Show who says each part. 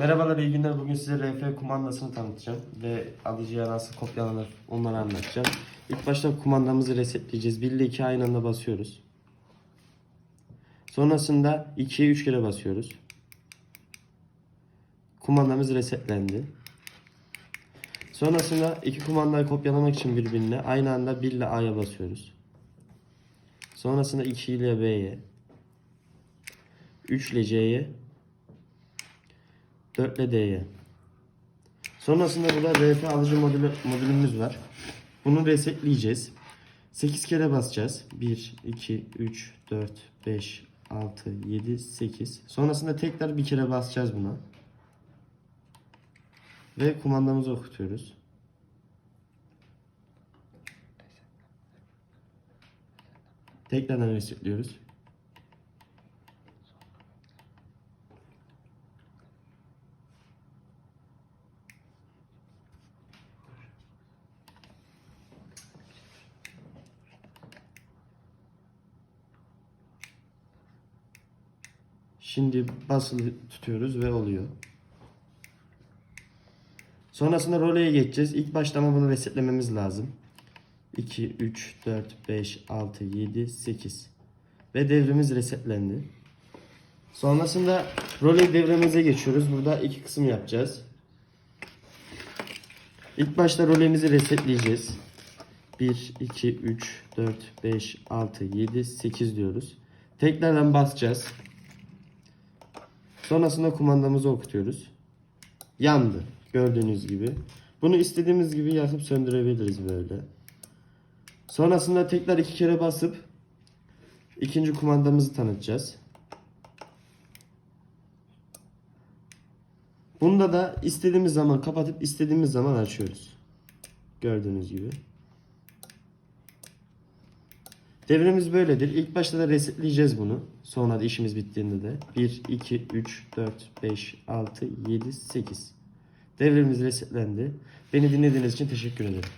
Speaker 1: Merhabalar, iyi günler. Bugün size RF kumandasını tanıtacağım ve alıcıya nasıl kopyalanır onları anlatacağım. İlk başta kumandamızı resetleyeceğiz. 1 ile 2 aynı anda basıyoruz. Sonrasında 2'ye 3 kere basıyoruz. Kumandamız resetlendi. Sonrasında iki kumandayı kopyalamak için birbirine aynı anda 1 ile A'ya basıyoruz. Sonrasında 2 ile B'ye, 3 ile C'ye, 4 ile D'ye. Sonrasında burada RF alıcı modülü, modülümüz var. Bunu resetleyeceğiz. 8 kere basacağız. 1, 2, 3, 4, 5, 6, 7, 8. Sonrasında tekrar bir kere basacağız buna. Ve kumandamızı okutuyoruz. Tekrardan resetliyoruz. Şimdi basılı tutuyoruz ve oluyor. Sonrasında roleye geçeceğiz. İlk başta ama bunu resetlememiz lazım. 2, 3, 4, 5, 6, 7, 8. Ve devremiz resetlendi. Sonrasında roley devremize geçiyoruz. Burada iki kısım yapacağız. İlk başta rolemizi resetleyeceğiz. 1, 2, 3, 4, 5, 6, 7, 8 diyoruz. Tekrardan basacağız. Sonrasında kumandamızı okutuyoruz. Yandı. Gördüğünüz gibi. Bunu istediğimiz gibi yakıp söndürebiliriz böyle. Sonrasında tekrar iki kere basıp ikinci kumandamızı tanıtacağız. Bunda da istediğimiz zaman kapatıp istediğimiz zaman açıyoruz. Gördüğünüz gibi. Devremiz böyledir. İlk başta da resetleyeceğiz bunu. Sonra da işimiz bittiğinde de 1, 2, 3, 4, 5, 6, 7, 8. Devremiz resetlendi. Beni dinlediğiniz için teşekkür ederim.